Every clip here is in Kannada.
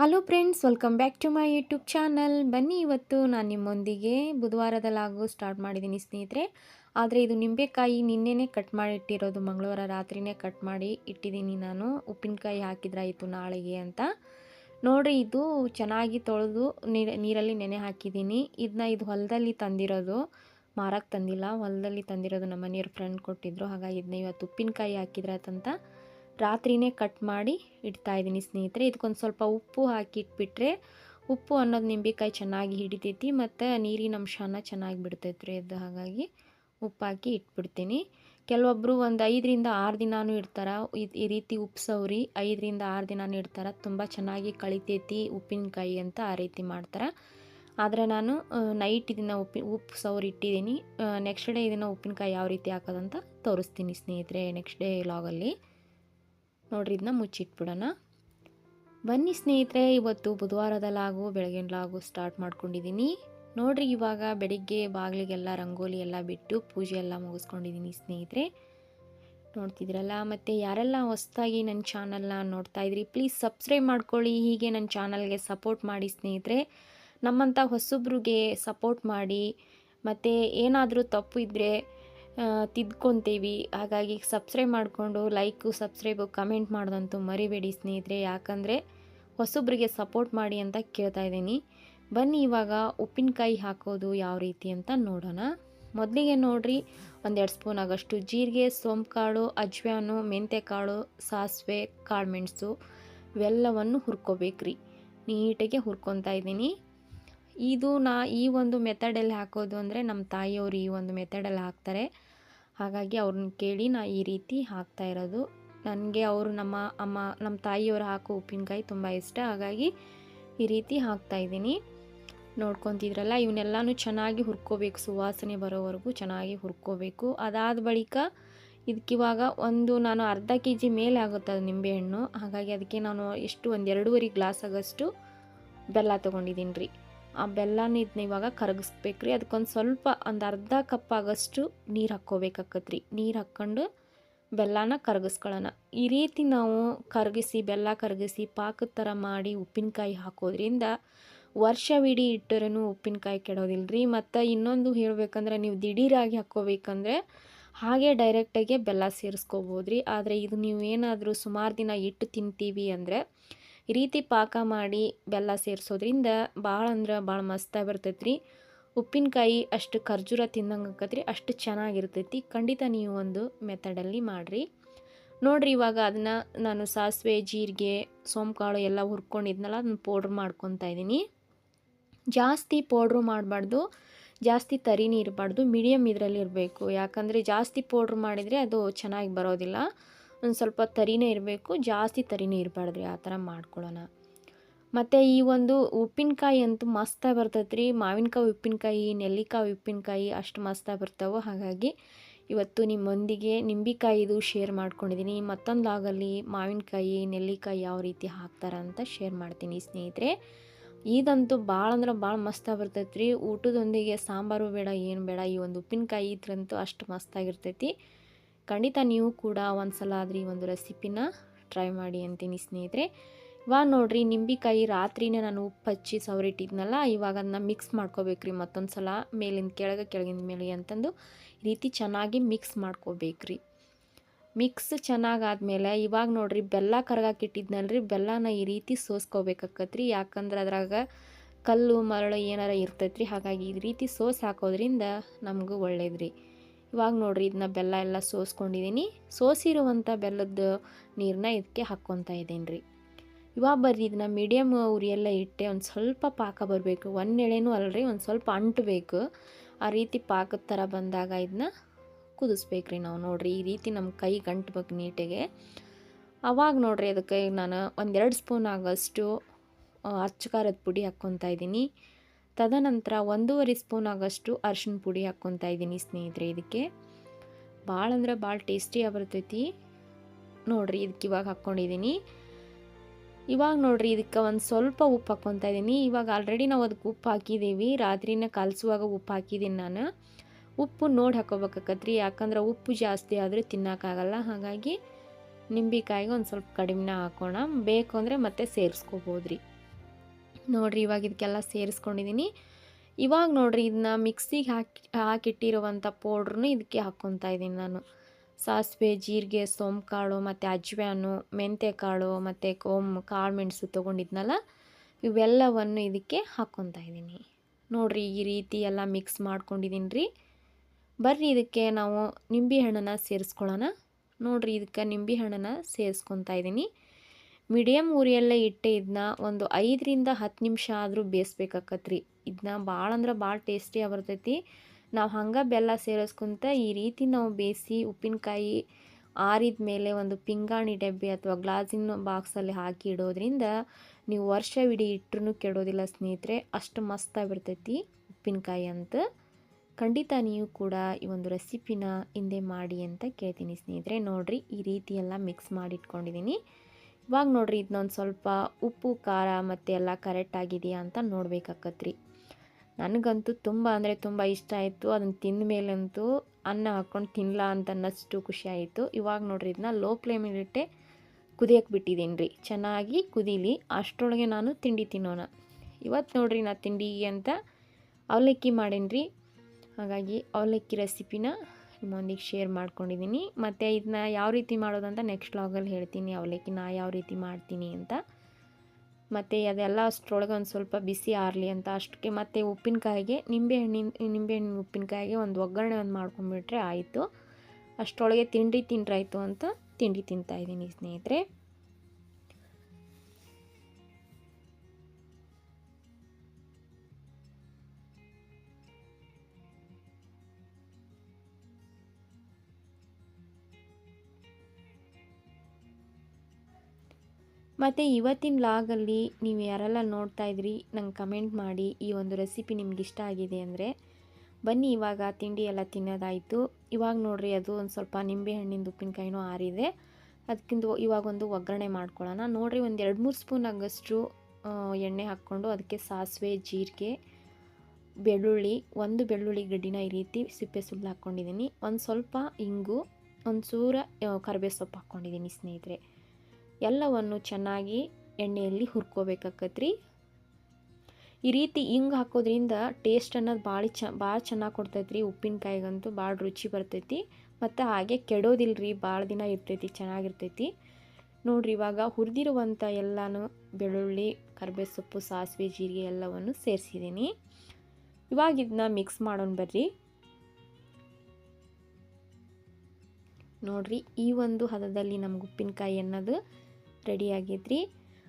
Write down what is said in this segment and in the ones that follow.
Hello friends welcome back to my YouTube channel ಬನ್ನಿ ಇವತ್ತು ನಾನು ನಿಮ್ಮೊಂದಿಗೆ ಬುಧವಾರದಲ್ಲಾಗೋ ಸ್ಟಾರ್ಟ್ ಮಾಡಿದ್ದೀನಿ ಸ್ನೇಹಿತರೆ. ಆದರೆ ಇದು ನಿಂಬೆಕಾಯಿ ನಿನ್ನೆನೇ ಕಟ್ ಮಾಡಿ ಇಟ್ಟಿರೋದು, ಮಂಗಳವಾರ ರಾತ್ರಿನೇ ಕಟ್ ಮಾಡಿ ಇಟ್ಟಿದ್ದೀನಿ ನಾನು. ಉಪ್ಪಿನಕಾಯಿ ಹಾಕಿದ್ರಾಯಿತು ನಾಳೆಗೆ ಅಂತ. ನೋಡಿರಿ, ಇದು ಚೆನ್ನಾಗಿ ತೊಳೆದು ನೀರಲ್ಲಿ ನೆನೆ ಹಾಕಿದ್ದೀನಿ. ಇದನ್ನ ಇದು ಹೊಲದಲ್ಲಿ ತಂದಿರೋದು. ಮಾರಕ್ಕೆ ತಂದಿಲ್ಲ, ಹೊಲದಲ್ಲಿ ತಂದಿರೋದು ನಮ್ಮ ಮನೆಯವ್ರ ಫ್ರೆಂಡ್ ಕೊಟ್ಟಿದ್ರು. ಹಾಗಾಗಿ ಇದನ್ನ ಇವತ್ತು ಉಪ್ಪಿನಕಾಯಿ ಹಾಕಿದ್ರಾಯ್ತಂತ ರಾತ್ರಿನೇ ಕಟ್ ಮಾಡಿ ಇಡ್ತಾ ಇದ್ದೀನಿ ಸ್ನೇಹಿತರೆ. ಇದಕ್ಕೊಂದು ಸ್ವಲ್ಪ ಉಪ್ಪು ಹಾಕಿ ಇಟ್ಬಿಟ್ರೆ ಉಪ್ಪು ಅನ್ನೋದು ನಿಂಬೆಕಾಯಿ ಚೆನ್ನಾಗಿ ಹಿಡಿತೈತಿ ಮತ್ತು ನೀರಿನ ಅಂಶನ ಚೆನ್ನಾಗಿ ಬಿಡ್ತೈತ್ರಿ. ಅದು ಹಾಗಾಗಿ ಉಪ್ಪು ಹಾಕಿ ಇಟ್ಬಿಡ್ತೀನಿ. ಕೆಲವೊಬ್ಬರು ಒಂದು ಐದರಿಂದ ಆರು ದಿನವೂ ಇಡ್ತಾರೆ. ಈ ರೀತಿ ಉಪ್ಪು ಸೌರಿ ಐದರಿಂದ ಆರು ದಿನಾನೂ ಇಡ್ತಾರೆ. ತುಂಬ ಚೆನ್ನಾಗಿ ಕಳಿತೈತಿ ಉಪ್ಪಿನಕಾಯಿ ಅಂತ ಆ ರೀತಿ ಮಾಡ್ತಾರೆ. ಆದರೆ ನಾನು ನೈಟ್ ಇದನ್ನು ಉಪ್ಪಿ, ಉಪ್ಪು ಸೌರಿ ಇಟ್ಟಿದ್ದೀನಿ. ನೆಕ್ಸ್ಟ್ ಡೇ ಇದನ್ನು ಉಪ್ಪಿನಕಾಯಿ ಯಾವ ರೀತಿ ಹಾಕೋದಂತ ತೋರಿಸ್ತೀನಿ ಸ್ನೇಹಿತರೆ ನೆಕ್ಸ್ಟ್ ಡೇ ಲಾಗಲ್ಲಿ ನೋಡ್ರಿ ಇದನ್ನ ಮುಚ್ಚಿಟ್ಬಿಡೋಣ. ಬನ್ನಿ ಸ್ನೇಹಿತರೆ, ಇವತ್ತು ಬುಧವಾರದಲ್ಲಾಗು ಬೆಳಗಿನಲಾಗು ಸ್ಟಾರ್ಟ್ ಮಾಡ್ಕೊಂಡಿದ್ದೀನಿ ನೋಡ್ರಿ, ಇವಾಗ ಬೆಳಿಗ್ಗೆ ಬಾಗಿಲಿಗೆಲ್ಲ, ರಂಗೋಲಿ ಎಲ್ಲ ಬಿಟ್ಟು ಪೂಜೆ ಎಲ್ಲ ಮುಗಿಸ್ಕೊಂಡಿದ್ದೀನಿ ಸ್ನೇಹಿತರೆ. ನೋಡ್ತಿದ್ರಲ್ಲ ಮತ್ತು ಯಾರೆಲ್ಲ ಹೊಸ್ದಾಗಿ ನನ್ನ ಚಾನಲ್ನ ನೋಡ್ತಾ ಇದ್ರಿ ಪ್ಲೀಸ್ ಸಬ್ಸ್ಕ್ರೈಬ್ ಮಾಡ್ಕೊಳ್ಳಿ. ಹೀಗೆ ನನ್ನ ಚಾನಲ್ಗೆ ಸಪೋರ್ಟ್ ಮಾಡಿ ಸ್ನೇಹಿತರೆ. ನಮ್ಮಂಥ ಹೊಸಬ್ರಿಗೆ ಸಪೋರ್ಟ್ ಮಾಡಿ. ಮತ್ತು ಏನಾದರೂ ತಪ್ಪು ಇದ್ದರೆ ತಿದ್ಕೊತೀವಿ. ಹಾಗಾಗಿ ಸಬ್ಸ್ಕ್ರೈಬ್ ಮಾಡಿಕೊಂಡು ಲೈಕು ಸಬ್ಸ್ಕ್ರೈಬು ಕಮೆಂಟ್ ಮಾಡೋದಂತೂ ಮರಿಬೇಡಿ ಸ್ನೇಹಿತರೆ. ಯಾಕಂದರೆ ಹೊಸೊಬ್ಬರಿಗೆ ಸಪೋರ್ಟ್ ಮಾಡಿ ಅಂತ ಕೇಳ್ತಾ ಇದ್ದೀನಿ. ಬನ್ನಿ ಇವಾಗ ಉಪ್ಪಿನಕಾಯಿ ಹಾಕೋದು ಯಾವ ರೀತಿ ಅಂತ ನೋಡೋಣ. ಮೊದಲಿಗೆ ನೋಡಿರಿ, ಒಂದೆರಡು ಸ್ಪೂನ್ ಆಗೋಷ್ಟು ಜೀರಿಗೆ, ಸೋಂಪುಕಾಳು, ಅಜ್ವಾನು ಮೆಂತ್ಯಕಾಳು ಸಾಸಿವೆ, ಕಾಳು ಮೆಣಸು ಇವೆಲ್ಲವನ್ನು ಹುರ್ಕೋಬೇಕ್ರಿ. ನೀಟಾಗಿ ಹುರ್ಕೊತಾ ಇದ್ದೀನಿ. ಇದು ನಾ ಈ ಒಂದು ಮೆಥಡಲ್ಲಿ ಹಾಕೋದು ಅಂದರೆ ನಮ್ಮ ತಾಯಿಯವರು ಈ ಒಂದು ಮೆಥಡಲ್ಲಿ ಹಾಕ್ತಾರೆ. ಹಾಗಾಗಿ ಅವ್ರನ್ನ ಕೇಳಿ ನಾ ಈ ರೀತಿ ಹಾಕ್ತಾ ಇರೋದು. ನನಗೆ ಅವರು ನಮ್ಮ ಅಮ್ಮ, ನಮ್ಮ ತಾಯಿಯವರು ಹಾಕೋ ಉಪ್ಪಿನಕಾಯಿ ತುಂಬ ಇಷ್ಟ. ಹಾಗಾಗಿ ಈ ರೀತಿ ಹಾಕ್ತಾ ಇದ್ದೀನಿ. ನೋಡ್ಕೊತಿದ್ರಲ್ಲ, ಇವನ್ನೆಲ್ಲನೂ ಚೆನ್ನಾಗಿ ಹುರ್ಕೋಬೇಕು. ಸುವಾಸನೆ ಬರೋವರೆಗೂ ಚೆನ್ನಾಗಿ ಹುರ್ಕೋಬೇಕು. ಅದಾದ ಬಳಿಕ ಇದಕ್ಕಿವಾಗ ಒಂದು ನಾನು ಅರ್ಧ ಕೆ ಜಿ ಮೇಲೆ ಆಗುತ್ತೆ ಅದು ನಿಂಬೆಹಣ್ಣು ಹಾಗಾಗಿ ಅದಕ್ಕೆ ನಾನು ಎಷ್ಟು ಒಂದು ಎರಡೂವರೆ ಗ್ಲಾಸ್ ಆಗೋಷ್ಟು ಬೆಲ್ಲ ತೊಗೊಂಡಿದ್ದೀನಿ ರೀ. ಆ ಬೆಲ್ಲನ ಇದನ್ನ ಇವಾಗ ಕರಗಿಸ್ಬೇಕ್ರಿ. ಅದಕ್ಕೊಂದು ಸ್ವಲ್ಪ ಒಂದು ಅರ್ಧ ಕಪ್ ಆಗೋಷ್ಟು ನೀರು ಹಾಕ್ಕೋಬೇಕಾಕತ್ರಿ. ನೀರು ಹಾಕ್ಕೊಂಡು ಬೆಲ್ಲನ ಕರಗಿಸ್ಕೊಳ್ಳೋಣ. ಈ ರೀತಿ ನಾವು ಕರಗಿಸಿ, ಬೆಲ್ಲ ಕರಗಿಸಿ, ಪಾಕದ ಥರ ಮಾಡಿ ಉಪ್ಪಿನಕಾಯಿ ಹಾಕೋದ್ರಿಂದ ವರ್ಷವಿಡೀ ಇಟ್ಟರೂ ಉಪ್ಪಿನಕಾಯಿ ಕೆಡೋದಿಲ್ಲ ರೀ ಮತ್ತು ಇನ್ನೊಂದು ಹೇಳಬೇಕಂದ್ರೆ ನೀವು ದಿಢೀರಾಗಿ ಹಾಕ್ಕೋಬೇಕಂದ್ರೆ ಹಾಗೆ ಡೈರೆಕ್ಟಾಗಿ ಬೆಲ್ಲ ಸೇರಿಸ್ಕೋಬೋದ್ರಿ. ಆದರೆ ಇದು ನೀವು ಏನಾದರೂ ಸುಮಾರು ದಿನ ಇಟ್ಟು ತಿಂತೀವಿ ಅಂದರೆ ಈ ರೀತಿ ಪಾಕ ಮಾಡಿ ಬೆಲ್ಲ ಸೇರಿಸೋದ್ರಿಂದ ಭಾಳ ಅಂದ್ರೆ ಭಾಳ ಮಸ್ತಾಗಿ ಬರ್ತೈತೆ ರೀ ಉಪ್ಪಿನಕಾಯಿ ಅಷ್ಟು ಖರ್ಜೂರ ತಿಂದಂಗೆ ಆಕತ್ರಿ, ಅಷ್ಟು ಚೆನ್ನಾಗಿರ್ತೈತಿ. ಖಂಡಿತ ನೀವು ಒಂದು ಮೆಥಡಲ್ಲಿ ಮಾಡಿರಿ. ನೋಡಿರಿ ಇವಾಗ ಅದನ್ನು ನಾನು ಸಾಸಿವೆ, ಜೀರಿಗೆ, ಸೋಂಕಾಳು ಎಲ್ಲ ಹುರ್ಕೊಂಡಿದ್ನಲ್ಲ ಅದನ್ನು ಪೌಡ್ರ್ ಮಾಡ್ಕೊತಾ ಇದ್ದೀನಿ. ಜಾಸ್ತಿ ಪೌಡ್ರು ಮಾಡಬಾರ್ದು, ಜಾಸ್ತಿ ತರಿನೇ ಇರಬಾರ್ದು ಮೀಡಿಯಮ್ ಇದರಲ್ಲಿ ಇರಬೇಕು. ಯಾಕಂದರೆ ಜಾಸ್ತಿ ಪೌಡ್ರ್ ಮಾಡಿದರೆ ಅದು ಚೆನ್ನಾಗಿ ಬರೋದಿಲ್ಲ. ಒಂದು ಸ್ವಲ್ಪ ತರಿನೇ ಇರಬೇಕು, ಜಾಸ್ತಿ ತರಿನೇ ಇರಬಾರ್ದು ಆ ಥರ ಮಾಡ್ಕೊಳ್ಳೋಣ. ಮತ್ತು ಈ ಒಂದು ಉಪ್ಪಿನಕಾಯಿ ಅಂತೂ ಮಸ್ತಾಗಿ ಬರ್ತೈತೆ ರೀ ಮಾವಿನಕಾಯಿ, ಉಪ್ಪಿನಕಾಯಿ, ನೆಲ್ಲಿಕಾಯಿ, ಉಪ್ಪಿನಕಾಯಿ ಅಷ್ಟು ಮಸ್ತಾಗಿ ಬರ್ತಾವೆ ಹಾಗಾಗಿ ಇವತ್ತು ನಿಮ್ಮೊಂದಿಗೆ ನಿಂಬೆಕಾಯಿದು ಶೇರ್ ಮಾಡ್ಕೊಂಡಿದ್ದೀನಿ ಮತ್ತೊಂದು ಆಗಲಿ ಮಾವಿನಕಾಯಿ, ನೆಲ್ಲಿಕಾಯಿ ಯಾವ ರೀತಿ ಹಾಕ್ತಾರೆ ಅಂತ ಶೇರ್ ಮಾಡ್ತೀನಿ ಸ್ನೇಹಿತರೆ. ಇದಂತೂ ಭಾಳ ಅಂದ್ರೆ ಭಾಳ ಮಸ್ತಾಗಿ ಬರ್ತೈತೆ ರೀ ಊಟದೊಂದಿಗೆ ಸಾಂಬಾರು ಬೇಡ, ಏನು ಬೇಡ, ಈ ಒಂದು ಉಪ್ಪಿನಕಾಯಿ ಇದ್ರಂತೂ ಅಷ್ಟು ಮಸ್ತಾಗಿರ್ತೈತಿ ಖಂಡಿತ ನೀವು ಕೂಡ ಒಂದು ಸಲ ಒಂದು ರೆಸಿಪಿನ ಟ್ರೈ ಮಾಡಿ ಅಂತೀನಿ ಸ್ನೇಹಿತರೆ. ಇವಾಗ ನೋಡ್ರಿ, ನಿಂಬೆಕಾಯಿ ರಾತ್ರಿನೇ ನಾನು ಉಪ್ಪು ಹಚ್ಚಿ ಸವರಿಟ್ಟಿದ್ನಲ್ಲ, ಇವಾಗ ಅದನ್ನ ಮಿಕ್ಸ್ ಮಾಡ್ಕೋಬೇಕ್ರಿ ಮತ್ತೊಂದು ಸಲ ಮೇಲಿಂದ ಕೆಳಗೆ, ಕೆಳಗಿಂದ ಮೇಲೆ ಅಂತಂದು ಈ ರೀತಿ ಚೆನ್ನಾಗಿ ಮಿಕ್ಸ್ ಮಾಡ್ಕೋಬೇಕ್ರಿ. ಮಿಕ್ಸ್ ಚೆನ್ನಾಗಾದ್ಮೇಲೆ ಇವಾಗ ನೋಡಿರಿ, ಬೆಲ್ಲ ಕರಗಾಕಿಟ್ಟಿದ್ನಲ್ರಿ ಬೆಲ್ಲನ ಈ ರೀತಿ ಸೋಸ್ಕೋಬೇಕಾಕತ್ರಿ. ಯಾಕಂದ್ರೆ ಅದ್ರಾಗ ಕಲ್ಲು, ಮರಳು ಏನಾರ ಇರ್ತೈತ್ರಿ, ಹಾಗಾಗಿ ಈ ರೀತಿ ಸೋಸ್ ಹಾಕೋದ್ರಿಂದ ನಮಗೂ ಒಳ್ಳೇದ್ರಿ. ಇವಾಗ ನೋಡಿರಿ ಇದನ್ನ ಬೆಲ್ಲ ಎಲ್ಲ ಸೋಸ್ಕೊಂಡಿದ್ದೀನಿ ಸೋಸಿರುವಂಥ ಬೆಲ್ಲದ ನೀರನ್ನ ಇದಕ್ಕೆ ಹಾಕ್ಕೊತಾ ಇದ್ದೀನಿ ರೀ ಇವಾಗ ಬರ್ರಿ ಇದನ್ನ ಮೀಡಿಯಮ್ ಉರಿಯೆಲ್ಲ ಇಟ್ಟೆ ಒಂದು ಸ್ವಲ್ಪ ಪಾಕ ಬರಬೇಕು. ಒಂದು ಎಳೆನೂ ಅಲ್ರಿ, ಒಂದು ಸ್ವಲ್ಪ ಅಂಟಬೇಕು ಆ ರೀತಿ ಪಾಕದ ಥರ ಬಂದಾಗ ಇದನ್ನ ಕುದಿಸ್ಬೇಕ್ರಿ ನಾವು ನೋಡಿರಿ. ಈ ರೀತಿ ನಮ್ಮ ಕೈ ಗಂಟ್ಬೇಕು ನೀಟಿಗೆ. ಅವಾಗ ನೋಡಿರಿ ಅದಕ್ಕೆ ನಾನು ಒಂದೆರಡು ಸ್ಪೂನ್ ಆಗೋಷ್ಟು ಅಚ್ಚ ಖಾರದ ಪುಡಿ ಹಾಕ್ಕೊತಾ ಇದ್ದೀನಿ ತದನಂತರ ಒಂದೂವರೆ ಸ್ಪೂನ್ ಆಗೋಷ್ಟು ಅರ್ಶಿನ ಪುಡಿ ಹಾಕ್ಕೊತಾ ಇದ್ದೀನಿ ಸ್ನೇಹಿತರೆ ಇದಕ್ಕೆ. ಭಾಳ ಅಂದ್ರೆ ಭಾಳ ಟೇಸ್ಟಿಯಾಗಿ ಬರ್ತೈತಿ ನೋಡಿರಿ ಇದಕ್ಕೆ ಇವಾಗ ಹಾಕ್ಕೊಂಡಿದ್ದೀನಿ. ಇವಾಗ ನೋಡಿರಿ ಇದಕ್ಕೆ ಒಂದು ಸ್ವಲ್ಪ ಉಪ್ಪು ಹಾಕ್ಕೊತಾ ಇದ್ದೀನಿ. ಇವಾಗ ಆಲ್ರೆಡಿ ನಾವು ಅದಕ್ಕೆ ಉಪ್ಪು ಹಾಕಿದ್ದೀವಿ. ರಾತ್ರಿನ ಕಲಸುವಾಗ ಉಪ್ಪು ಹಾಕಿದ್ದೀನಿ ನಾನು. ಉಪ್ಪು ನೋಡಿ ಹಾಕೋಬೇಕಾಕತ್ರಿ ಯಾಕಂದ್ರೆ ಉಪ್ಪು ಜಾಸ್ತಿ ಆದರೆ ತಿನ್ನೋಕ್ಕಾಗಲ್ಲ. ಹಾಗಾಗಿ ನಿಂಬೆಕಾಯಿಗೆ ಒಂದು ಸ್ವಲ್ಪ ಕಡಿಮೆನ ಹಾಕೋಣ. ಬೇಕು ಅಂದರೆ ಮತ್ತೆ ಸೇರಿಸ್ಕೋಬೋದ್ರಿ. ನೋಡಿರಿ ಇವಾಗ ಇದಕ್ಕೆಲ್ಲ ಸೇರಿಸ್ಕೊಂಡಿದ್ದೀನಿ ಇವಾಗ ನೋಡಿರಿ ಇದನ್ನ ಮಿಕ್ಸಿಗೆ ಹಾಕಿ ಹಾಕಿಟ್ಟಿರುವಂಥ ಪೌಡ್ರನ್ನು ಇದಕ್ಕೆ ಹಾಕ್ಕೊತಾ ಇದ್ದೀನಿ ನಾನು. ಸಾಸಿವೆ, ಜೀರಿಗೆ ಕಾಳು ಮತ್ತು ಅಜ್ವಾನು ಮೆಂತ್ಯಕಾಳು ಮತ್ತು ಕೋಮ್, ಕಾಳು ಮೆಣಸು ತೊಗೊಂಡಿದ್ನಲ್ಲ, ಇವೆಲ್ಲವನ್ನು ಇದಕ್ಕೆ ಹಾಕ್ಕೊತಾ ಇದ್ದೀನಿ ನೋಡಿರಿ ಈ ರೀತಿ ಎಲ್ಲ ಮಿಕ್ಸ್ ಮಾಡ್ಕೊಂಡಿದ್ದೀನಿ ರೀ ಬರ್ರಿ ಇದಕ್ಕೆ ನಾವು ನಿಂಬೆ ಹಣ್ಣನ್ನು ಸೇರಿಸ್ಕೊಳ್ಳೋಣ. ನೋಡಿರಿ ಇದಕ್ಕೆ ನಿಂಬೆ ಹಣ್ಣನ್ನು ಸೇರಿಸ್ಕೊತಾ ಇದ್ದೀನಿ ಮೀಡಿಯಮ್ ಉರಿಯಲ್ಲೇ ಇಟ್ಟೆ ಇದನ್ನ ಒಂದು ಐದರಿಂದ ಹತ್ತು ನಿಮಿಷ ಆದರೂ ಬೇಯಿಸ್ಬೇಕಾಕತ್ರಿ. ಇದನ್ನ ಭಾಳ ಅಂದ್ರೆ ಭಾಳ ಟೇಸ್ಟಿಯಾಗಿ ಬರ್ತೈತಿ ನಾವು ಹಂಗೆ ಬೆಲ್ಲ ಸೇರಿಸ್ಕೊಂತ ಈ ರೀತಿ ನಾವು ಬೇಯಿಸಿ ಉಪ್ಪಿನಕಾಯಿ ಆರಿದ ಮೇಲೆ ಒಂದು ಪಿಂಗಾಣಿ ಡಬ್ಬಿ ಅಥವಾ ಗ್ಲಾಸಿನ ಬಾಕ್ಸಲ್ಲಿ ಹಾಕಿ ಇಡೋದ್ರಿಂದ ನೀವು ವರ್ಷವಿಡೀ ಇಟ್ಟರೂ ಕೆಡೋದಿಲ್ಲ ಸ್ನೇಹಿತರೆ, ಅಷ್ಟು ಮಸ್ತಾಗಿರ್ತೈತಿ ಉಪ್ಪಿನಕಾಯಿ ಅಂತ. ಖಂಡಿತ ನೀವು ಕೂಡ ಈ ಒಂದು ರೆಸಿಪಿನ ಹಿಂದೆ ಮಾಡಿ ಅಂತ ಕೇಳ್ತೀನಿ ಸ್ನೇಹಿತರೆ. ನೋಡಿರಿ, ಈ ರೀತಿಯೆಲ್ಲ ಮಿಕ್ಸ್ ಮಾಡಿ ಇಟ್ಕೊಂಡಿದ್ದೀನಿ ಇವಾಗ ನೋಡಿರಿ ಇದನ್ನೊಂದು ಸ್ವಲ್ಪ ಉಪ್ಪು, ಖಾರ ಮತ್ತು ಎಲ್ಲ ಕರೆಕ್ಟ್ ಆಗಿದೆಯಾ ಅಂತ ನೋಡ್ಬೇಕಾಕತ್ರಿ. ನನಗಂತೂ ತುಂಬ ಅಂದರೆ ತುಂಬ ಇಷ್ಟ ಆಯಿತು. ಅದನ್ನು ತಿಂದ ಮೇಲಂತೂ ಅನ್ನ ಹಾಕ್ಕೊಂಡು ತಿನ್ನಲ ಅಂತ ಅನ್ನಷ್ಟು ಖುಷಿ ಆಯಿತು. ಇವಾಗ ನೋಡ್ರಿ ಇದನ್ನ ಲೋ ಫ್ಲೇಮಲ್ಲಿಟ್ಟೆ ಕುದಿಯಕ್ಕೆ ಬಿಟ್ಟಿದ್ದೀನಿ ರೀ ಚೆನ್ನಾಗಿ ಕುದೀಲಿ, ಅಷ್ಟರೊಳಗೆ ನಾನು ತಿಂಡಿ ತಿನ್ನೋಣ. ಇವತ್ತು ನೋಡ್ರಿ ನಾ ತಿಂಡಿ ಅಂತ ಅವಲಕ್ಕಿ ಮಾಡೀನಿ ರೀ ಹಾಗಾಗಿ ಅವಲಕ್ಕಿ ರೆಸಿಪಿನ ನಿಮ್ಮೊಂದಿಗೆ ಶೇರ್ ಮಾಡ್ಕೊಂಡಿದ್ದೀನಿ ಮತ್ತು ಇದನ್ನ ಯಾವ ರೀತಿ ಮಾಡೋದಂತ ನೆಕ್ಸ್ಟ್ ಲಾಗಲ್ಲಿ ಹೇಳ್ತೀನಿ ಅವಲಕ್ಕಿ ನಾ ಯಾವ ರೀತಿ ಮಾಡ್ತೀನಿ ಅಂತ. ಮತ್ತು ಅದೆಲ್ಲ ಅಷ್ಟರೊಳಗೆ ಒಂದು ಸ್ವಲ್ಪ ಬಿಸಿ ಆರಲಿ ಅಂತ. ಅಷ್ಟಕ್ಕೆ ಮತ್ತು ಉಪ್ಪಿನಕಾಯಿಗೆ ನಿಂಬೆಹಣ್ಣಿನ ನಿಂಬೆಹಣ್ಣಿನ ಉಪ್ಪಿನಕಾಯಿಗೆ ಒಂದು ಒಗ್ಗರಣೆ ಒಂದು ಮಾಡ್ಕೊಂಡ್ಬಿಟ್ರೆ ಆಯಿತು. ಅಷ್ಟರೊಳಗೆ ತಿಂಡಿ ತಿಂಡ್ರಾಯಿತು ಅಂತ ತಿಂಡಿ ತಿಂತಾಯಿದ್ದೀನಿ ಸ್ನೇಹಿತರೆ. ಮತ್ತು ಇವತ್ತಿನ ಲಾಗಲ್ಲಿ ನೀವು ಯಾರೆಲ್ಲ ನೋಡ್ತಾ ಇದ್ರಿ, ನಂಗೆ ಕಮೆಂಟ್ ಮಾಡಿ. ಈ ಒಂದು ರೆಸಿಪಿ ನಿಮ್ಗೆ ಇಷ್ಟ ಆಗಿದೆ ಅಂದರೆ ಬನ್ನಿ, ಇವಾಗ ತಿಂಡಿ ಎಲ್ಲ ತಿನ್ನೋದಾಯಿತು. ಇವಾಗ ನೋಡಿರಿ, ಅದು ಒಂದು ಸ್ವಲ್ಪ ನಿಂಬೆ ಹಣ್ಣಿಂದು ಉಪ್ಪಿನಕಾಯಿನೂ ಆರಿದೆ. ಇವಾಗ ಒಂದು ಒಗ್ಗರಣೆ ಮಾಡ್ಕೊಳ್ಳೋಣ. ನೋಡಿರಿ, ಒಂದು ಎರಡು ಮೂರು ಸ್ಪೂನ್ ಆಗಷ್ಟು ಎಣ್ಣೆ ಹಾಕ್ಕೊಂಡು ಅದಕ್ಕೆ ಸಾಸಿವೆ, ಜೀರಿಗೆ, ಬೆಳ್ಳುಳ್ಳಿ, ಒಂದು ಬೆಳ್ಳುಳ್ಳಿ ಗಡ್ಡಿನ ಈ ರೀತಿ ಸಿಪ್ಪೆ ಸುಳ್ಳು ಹಾಕ್ಕೊಂಡಿದ್ದೀನಿ ಒಂದು ಸ್ವಲ್ಪ ಇಂಗು, ಒಂದು ಸೂರ ಕರಿಬೇ ಸೊಪ್ಪು ಹಾಕ್ಕೊಂಡಿದ್ದೀನಿ ಸ್ನೇಹಿತರೆ. ಎಲ್ಲವನ್ನು ಚೆನ್ನಾಗಿ ಎಣ್ಣೆಯಲ್ಲಿ ಹುರ್ಕೋಬೇಕಾಕತ್ರಿ. ಈ ರೀತಿ ಹಿಂಗೆ ಹಾಕೋದ್ರಿಂದ ಟೇಸ್ಟ್ ಅನ್ನೋದು ಭಾಳ ಚ ಭಾಳ ಚೆನ್ನಾಗಿ ಕೊಡ್ತೈತ್ರಿ, ಉಪ್ಪಿನಕಾಯಿಗಂತೂ ಭಾಳ ರುಚಿ ಬರ್ತೈತಿ, ಮತ್ತು ಹಾಗೆ ಕೆಡೋದಿಲ್ಲ ಭಾಳ ದಿನ ಇರ್ತೈತಿ, ಚೆನ್ನಾಗಿರ್ತೈತಿ. ನೋಡಿರಿ ಇವಾಗ ಹುರಿದಿರುವಂಥ ಎಲ್ಲನೂ ಬೆಳ್ಳುಳ್ಳಿ ಕರ್ಬೇವು ಸೊಪ್ಪು ಸಾಸಿವೆ, ಜೀರಿಗೆ ಎಲ್ಲವನ್ನು ಸೇರಿಸಿದ್ದೀನಿ ಇವಾಗ ಇದನ್ನ ಮಿಕ್ಸ್ ಮಾಡೋಣ ಬರ್ರಿ. ನೋಡ್ರಿ ಈ ಒಂದು ಹದದಲ್ಲಿ ನಮ್ಗೆ ಉಪ್ಪಿನಕಾಯಿ ಅನ್ನೋದು ರೆಡಿ ಆಗೈತ್ರಿ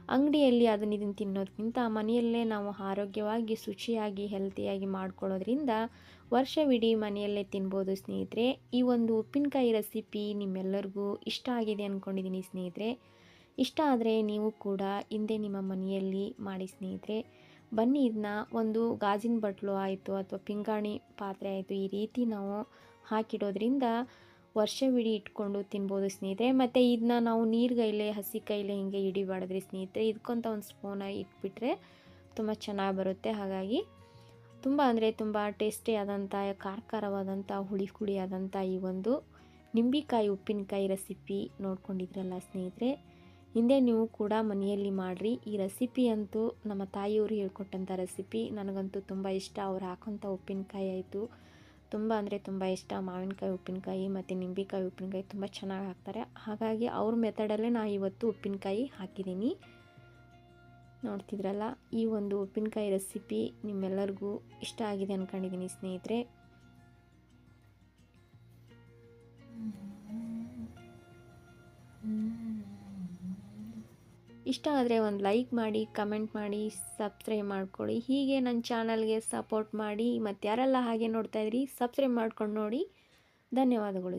ಅಂಗಡಿಯಲ್ಲಿ ಅದನ್ನ ಇದನ್ನು ತಿನ್ನೋದಕ್ಕಿಂತ ಮನೆಯಲ್ಲೇ ನಾವು ಆರೋಗ್ಯವಾಗಿ, ಶುಚಿಯಾಗಿ ಹೆಲ್ತಿಯಾಗಿ ಮಾಡ್ಕೊಳ್ಳೋದ್ರಿಂದ ವರ್ಷವಿಡೀ ಮನೆಯಲ್ಲೇ ತಿನ್ಬೋದು ಸ್ನೇಹಿತರೆ. ಈ ಒಂದು ಉಪ್ಪಿನಕಾಯಿ ರೆಸಿಪಿ ನಿಮ್ಮೆಲ್ಲರಿಗೂ ಇಷ್ಟ ಆಗಿದೆ ಅಂದ್ಕೊಂಡಿದ್ದೀನಿ ಸ್ನೇಹಿತರೆ. ಇಷ್ಟ ಆದರೆ ನೀವು ಕೂಡ ಹಿಂದೆ ನಿಮ್ಮ ಮನೆಯಲ್ಲಿ ಮಾಡಿ ಸ್ನೇಹಿತರೆ. ಬನ್ನಿ ಇದನ್ನ ಒಂದು ಗಾಜಿನ ಬಟ್ಲು ಆಯಿತು ಅಥವಾ ಪಿಂಗಾಣಿ ಪಾತ್ರೆ ಆಯಿತು ಈ ರೀತಿ ನಾವು ಹಾಕಿಡೋದ್ರಿಂದ ವರ್ಷವಿಡೀ ಇಟ್ಕೊಂಡು ತಿನ್ಬೋದು ಸ್ನೇಹಿತರೆ. ಮತ್ತು ಇದನ್ನ ನಾವು ನೀರ್ಗೈಲೆ ಹಸಿ ಕೈಲೆ ಹಿಂಗೆ ಹಿಡಿಬಾರ್ದ್ರಿ ಸ್ನೇಹಿತರೆ. ಇದಕ್ಕೊಂತ ಒಂದು ಸ್ಪೂನಾಗಿ ಇಟ್ಬಿಟ್ರೆ ತುಂಬ ಚೆನ್ನಾಗಿ ಬರುತ್ತೆ. ಹಾಗಾಗಿ ತುಂಬ ಅಂದರೆ ತುಂಬ ಟೇಸ್ಟಿ ಆದಂಥ ಖಾರ ಖಾರವಾದಂಥ ಹುಳಿ ಹುಳಿ ಆದಂಥ ಈ ಒಂದು ನಿಂಬಿಕಾಯಿ ಉಪ್ಪಿನಕಾಯಿ ರೆಸಿಪಿ ನೋಡ್ಕೊಂಡಿದ್ರಲ್ಲ ಸ್ನೇಹಿತರೆ. ಹಿಂದೆ ನೀವು ಕೂಡ ಮನೆಯಲ್ಲಿ ಮಾಡಿರಿ. ಈ ರೆಸಿಪಿ ಅಂತೂ ನಮ್ಮ ತಾಯಿಯವರು ಹೇಳ್ಕೊಟ್ಟಂಥ ರೆಸಿಪಿ ನನಗಂತೂ ತುಂಬ ಇಷ್ಟ. ಅವ್ರು ಹಾಕೋಂಥ ಉಪ್ಪಿನಕಾಯಿ ಆಯಿತು. ತುಂಬ ಅಂದರೆ ತುಂಬ ಇಷ್ಟ. ಮಾವಿನಕಾಯಿ, ಉಪ್ಪಿನಕಾಯಿ ಮತ್ತು ನಿಂಬೆಕಾಯಿ, ಉಪ್ಪಿನಕಾಯಿ ತುಂಬ ಚೆನ್ನಾಗಿ ಹಾಕ್ತಾರೆ. ಹಾಗಾಗಿ ಅವ್ರ ಮೆಥಡಲ್ಲೇ ನಾನು ಇವತ್ತು ಉಪ್ಪಿನಕಾಯಿ ಹಾಕಿದ್ದೀನಿ. ನೋಡ್ತಿದ್ರಲ್ಲ, ಈ ಒಂದು ಉಪ್ಪಿನಕಾಯಿ ರೆಸಿಪಿ ನಿಮ್ಮೆಲ್ಲರಿಗೂ ಇಷ್ಟ ಆಗಿದೆ ಅಂದ್ಕೊಂಡಿದ್ದೀನಿ ಸ್ನೇಹಿತರೆ. ಇಷ್ಟ ಆದರೆ ಒಂದು ಲೈಕ್ ಮಾಡಿ, ಕಮೆಂಟ್ ಮಾಡಿ, ಸಬ್ಸ್ಕ್ರೈಬ್ ಮಾಡ್ಕೊಳ್ಳಿ. ಹೀಗೆ ನನ್ನ ಚಾನಲ್ಗೆ ಸಪೋರ್ಟ್ ಮಾಡಿ. ಮತ್ತು ಯಾರೆಲ್ಲ ಹಾಗೆ ನೋಡ್ತಾಯಿದ್ರಿ ಸಬ್ಸ್ಕ್ರೈಬ್ ಮಾಡ್ಕೊಂಡು ನೋಡಿ. ಧನ್ಯವಾದಗಳು.